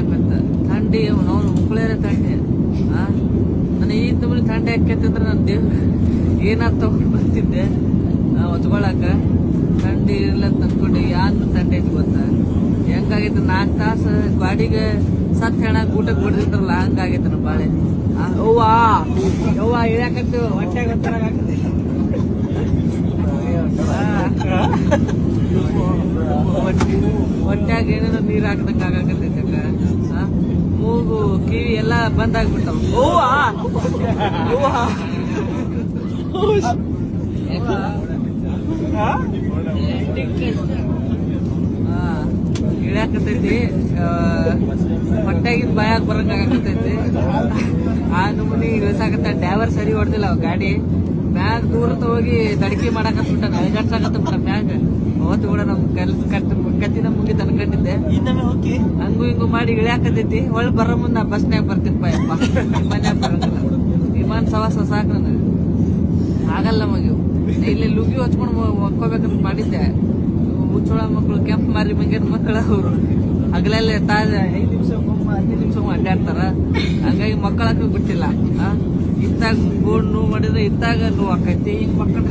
ಯಾಕಂತ ಥಂಡಿ, ನಾವು ಮುಕ್ಕಳೇರ ಥಂಡಿ. ನಾನು ಈ ತುಂಬಿ ಥಂಡಿ ಹಾಕೈತಂದ್ರೆ ನನ್ನ ದೇವ್ರ ಏನಾರು ತಗೊಂಡು ಬರ್ತಿದ್ದೆ? ಹೊತ್ಕೊಳಕ. ಥಂಡಿ ಇರಲ್ಲ ತಂದ್ಕೊಂಡು ಯಾರು ಥಂಡಿ ಐತಿ ಗೊತ್ತಾ? ಹೆಂಗಾಗೈತೆ? ನಾಲ್ಕು ತಾಸು ಗಾಡಿಗೆ ಸತ್ ಹೆಣ ಊಟಕ್ಕೆ ಬಿಡ್ತಿದ್ರಲ್ಲ ಹಂಗಾಗೈತೆ ನಮ್ಮ ಬಾಳೆ. ಅವ್ವಾ ಅವ್ವಾ ಅವ್ವ ಹೊಟ್ಟೆ ಒಂಥರ ಆಗತ್ತೆ ಹೊಟ್ಯಾಗ ಏನೇನೋ ನೀರ್ ಹಾಕದಂಗ ಆಗಾಕತ್ತೈತೆ ಅಕ್ಕ. ಮೂಗು ಕಿವಿ ಎಲ್ಲ ಬಂದ್ ಆಗ್ಬಿಟ್ಟವು ಅವ್ವಾ! ಅವ್ವಾ! ಆ, ಇಳ್ಯಾಕತ್ತೈತಿ ಆ, ಹೊಟ್ಯಾಗಿಂದ ಬಾಯಾಗ ಬರಂಗ ಆಗಾಕತ್ತೈತಿ ಆ ಯೂಸ್ ಇಳಿಸಾಕತ್ತ ಡ್ರೈವರ್ ಸರಿ ಹೊಡ್ದಿಲ್ಲ ಅವ ಗಾಡಿ. ಮ್ಯಾಗ ದೂರ ಹೋಗಿ ದಡಿಕೆ ಮಾಡಾಕತ್ಬಿಟ್ಟ ಅಳಗಾಡ್ಸಾಕತ್ತ ಮ್ಯಾಗ. ಅವತ್ತು ಕೂಡ ನಮ್ ಕೆಲ್ಸ ಕಟ್ ಕತ್ತಿನ ಮುಗಿ ಅನ್ಕೊಂಡಿದ್ದೆ ಇನ್ನೊಮ್ಮೆ ಹೋಗಿ? ಹಂಗು ಹಿಂಗು ಮಾಡಿ ಇಳಿಯಾಕತೈತಿ ಒಳಗ್ ಬರೋ ಮುಂದ ಬಸ್ನ್ಯಾಗ ಬರ್ತಿಪ್ಪ ಯಪ್ಪ. ಮನ್ಯಾಗ ಬರಂಗಿಲ್ಲ. ವಿಮಾನ ಸವಾಸ ಸಾಕು ನನಗೆ. ಆಗಲ್ಲ ನಮಗೆ ಇಲ್ಲಿ ಲುಗಿ ಹೊಚ್ಕೊಂಡು ಹೊಕ್ಕೋಬೇಕಂತ ಮಾಡಿದ್ದೆ. ಹುಚ್ಚೋಳ ಮಕ್ಕಳು ಕೆಂಪು ಮಾರಿ ಮಂಗ್ಯದ ಮಕ್ಕಳು ಅವರು. ಹಗಲಲ್ಲೇ ತಾಜಾ ಐದು ನಿಮಿಷ ಮಕ್ಕಳಕ್ಕ ಬಿಟ್ಟಿಲ್ಲ? ಇತ್ತಾಗ ಗೋಡ್ ನೋವು ಮಾಡಿದ್ರೆ ಇತ್ತಾಗ ನೋವು ಆಕೈತಿ. ಹಿಂಗ್ ಮಕ್ಕಳ